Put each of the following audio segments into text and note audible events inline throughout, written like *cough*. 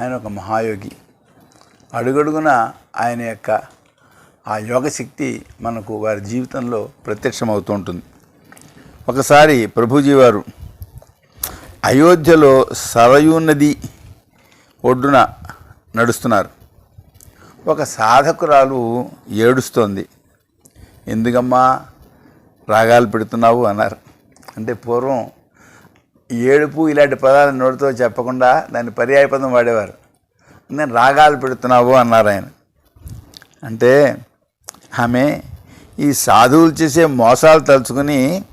ఆయన ఒక మహాయోగి. అడుగడుగున ఆయన యొక్క ఆ యోగశక్తి మనకు వారి జీవితంలో ప్రత్యక్షమవుతూ ఉంటుంది. ఒకసారి ప్రభుజీ వారు అయోధ్యలో సరయూ నది ఒడ్డున నడుస్తున్నారు. ఒక సాధకురాలు ఏడుస్తోంది. ఎందుకమ్మా? రాగాలు పెడుతున్నావు అన్నారు. అంటే పూర్వం ఏడుపు ఇలాంటి పదాలు నోటితో చెప్పకుండా దాన్ని పర్యాయ పదం వాడేవారు. నేను రాగాలు పెడుతున్నావు అన్నారు ఆయన. అంటే ఆమె ఈ సాధువులు చేసే మోసాలు తలుచుకుని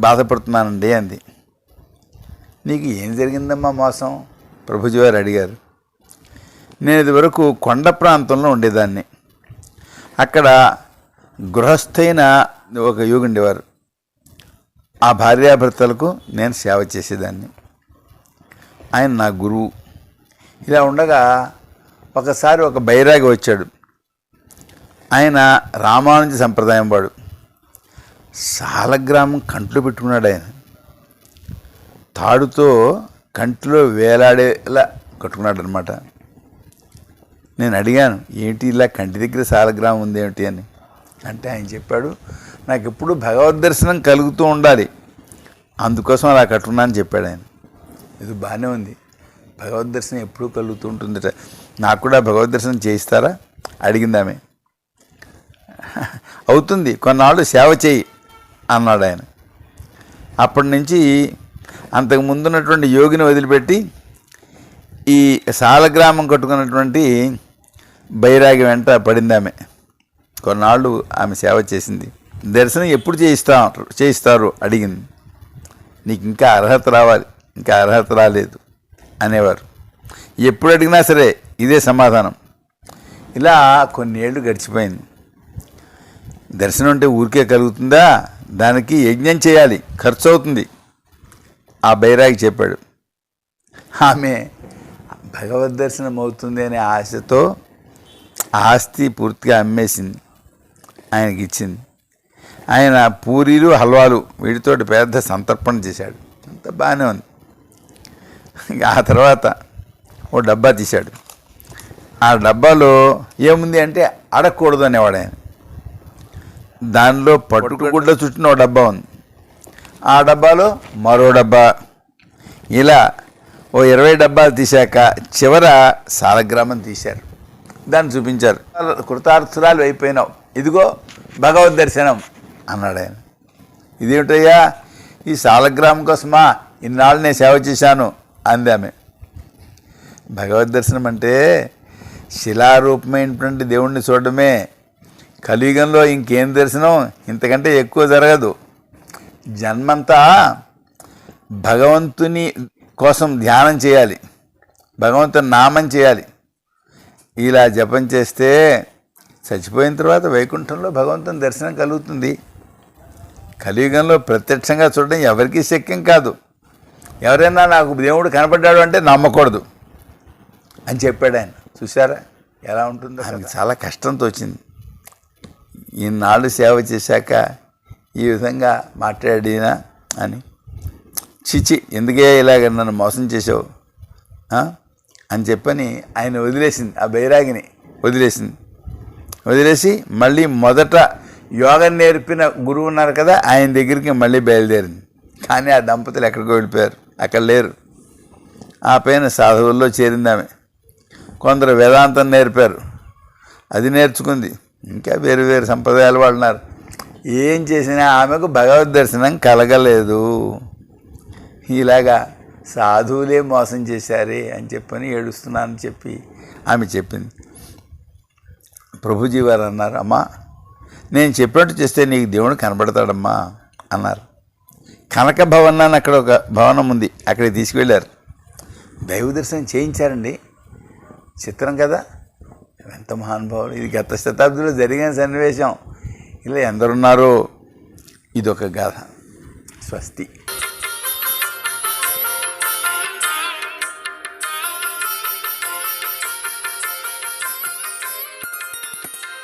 బాధపడుతున్నానండి అంది. నీకు ఏం జరిగిందమ్మా మోసం? ప్రభుజీ వారు అడిగారు. నేను ఇదివరకు కొండ ప్రాంతంలో ఉండేదాన్ని. అక్కడ గృహస్థైన ఒక యోగి ఉండేవారు. ఆ భార్యాభర్తలకు నేను సేవ చేసేదాన్ని. ఆయన నా గురువు. ఇలా ఉండగా ఒకసారి ఒక బైరాగి వచ్చాడు. ఆయన రామానుజ సంప్రదాయం వాడు. సాలగ్రామం కంట్లో పెట్టుకున్నాడు ఆయన. తాడుతో కంట్లో వేలాడేలా కట్టుకున్నాడు అనమాట నేను అడిగాను ఏంటి ఇలా కంటి దగ్గర సాలగ్రామం ఉంది ఏమిటి అని. అంటే ఆయన చెప్పాడు నాకు ఎప్పుడు భగవద్ దర్శనం కలుగుతూ ఉండాలి. అందుకోసం అలా కట్టుకున్నాను చెప్పాడు ఆయన. ఇది బాగానే ఉంది. భగవద్ దర్శనం ఎప్పుడూ కలుగుతూ ఉంటుందట. నాకు కూడా భగవద్ దర్శనం చేయిస్తారా? అడిగింది ఆమె. *laughs* అవుతుంది. కొన్నాళ్ళు సేవ చేయి అన్నాడు ఆయన. అప్పటి నుంచి అంతకు ముందున్నటువంటి యోగిని వదిలిపెట్టి ఈ సాలగ్రామం కట్టుకున్నటువంటి బైరాగి వెంట పడింది ఆమె. కొన్నాళ్ళు ఆమె సేవ చేసింది. దర్శనం ఎప్పుడు చేయిస్తా చేయిస్తారు? అడిగింది. నీకు ఇంకా అర్హత రావాలి ఇంకా అర్హత రాలేదు అనేవారు. ఎప్పుడు అడిగినా సరే ఇదే సమాధానం. ఇలా కొన్నేళ్ళు గడిచిపోయింది. దర్శనం అంటే ఊరికే కలుగుతుందా? దానికి యజ్ఞం చేయాలి ఖర్చు అవుతుంది ఆ బైరాగి చెప్పాడు. ఆమె భగవద్ దర్శనం అవుతుంది అనే ఆశతో ఆస్తి పూర్తిగా అమ్మేసింది. ఆయనకి ఇచ్చింది ఆయన పూరీలు హల్వాలు వీటితోటి పెద్ద సంతర్పణ చేశాడు. అంత బాగానే ఉంది. ఆ తర్వాత ఓ డబ్బా తీశాడు. ఆ డబ్బాలో ఏముంది అంటే అడగకూడదు అనేవాడు ఆయన. దానిలో పట్టుగుడ్డ చుట్టిన ఓ డబ్బా ఉంది. ఆ డబ్బాలో మరో డబ్బా. ఇలా ఓ ఇరవై డబ్బాలు తీశాక చివర సాలగ్రామం తీశారు. దాన్ని చూపించారు. కృతార్థురాలు అయిపోయినావు. ఇదిగో భగవద్ దర్శనం అన్నాడు ఆయన. ఇదేమిటయ్యా? ఈ సాలగ్రామం కోసమా ఇన్నాళ్ళు నేను సేవ చేశాను అంది ఆమె. భగవద్ దర్శనం అంటే శిలారూపమైనటువంటి దేవుణ్ణి చూడడమే. కలియుగంలో ఇంకేం దర్శనం? ఇంతకంటే ఎక్కువ జరగదు. జన్మంతా భగవంతుని కోసం ధ్యానం చేయాలి. భగవంతుని నామం చేయాలి. ఇలా జపం చేస్తే చచ్చిపోయిన తర్వాత వైకుంఠంలో భగవంతుని దర్శనం కలుగుతుంది. కలియుగంలో ప్రత్యక్షంగా చూడడం ఎవరికీ శక్యం కాదు. ఎవరైనా నాకు దేవుడు కనపడ్డాడు అంటే నమ్మకూడదు అని చెప్పాడు ఆయన. చూసారా ఎలా ఉంటుందో ఆయనకి చాలా కష్టంతో వచ్చింది. ఈనాళ్ళు సేవ చేశాక ఈ విధంగా మాట్లాడినా అని. చిచి ఎందుకే ఇలాగ నన్ను మోసం చేసావు? అని చెప్పని ఆయన వదిలేసింది. ఆ బైరాగిని వదిలేసింది. వదిలేసి మళ్ళీ మొదట యోగం నేర్పిన గురువు ఉన్నారు కదా ఆయన దగ్గరికి మళ్ళీ బయలుదేరింది. కానీ ఆ దంపతులు ఎక్కడికో వెళ్ళిపోయారు. అక్కడ లేరు. ఆ పైన సాధువుల్లో చేరింది ఆమె. కొందరు వేదాంతం నేర్పారు. అది నేర్చుకుంది. ఇంకా వేరు వేరు సంప్రదాయాలు వాడినారు ఏం చేసినా ఆమెకు భగవద్ దర్శనం కలగలేదు. ఇలాగా సాధువులే మోసం చేశారే అని చెప్పని ఏడుస్తున్నానని చెప్పి ఆమె చెప్పింది. ప్రభుజీ వారు అన్నారు అమ్మా నేను చెప్పినట్టు చేస్తే నీకు దేవుడు కనబడతాడమ్మా అన్నారు. కనక భవన్ అని అక్కడ ఒక భవనం ఉంది అక్కడికి తీసుకువెళ్ళారు. దైవ దర్శనం చేయించారండి. చిత్రం కదా. ఎంత మహానుభావులు ఇది గత శతాబ్దిలో జరిగిన సన్నివేశం. ఇలా ఎందరున్నారో. ఇదొక గాథ. స్వస్తి.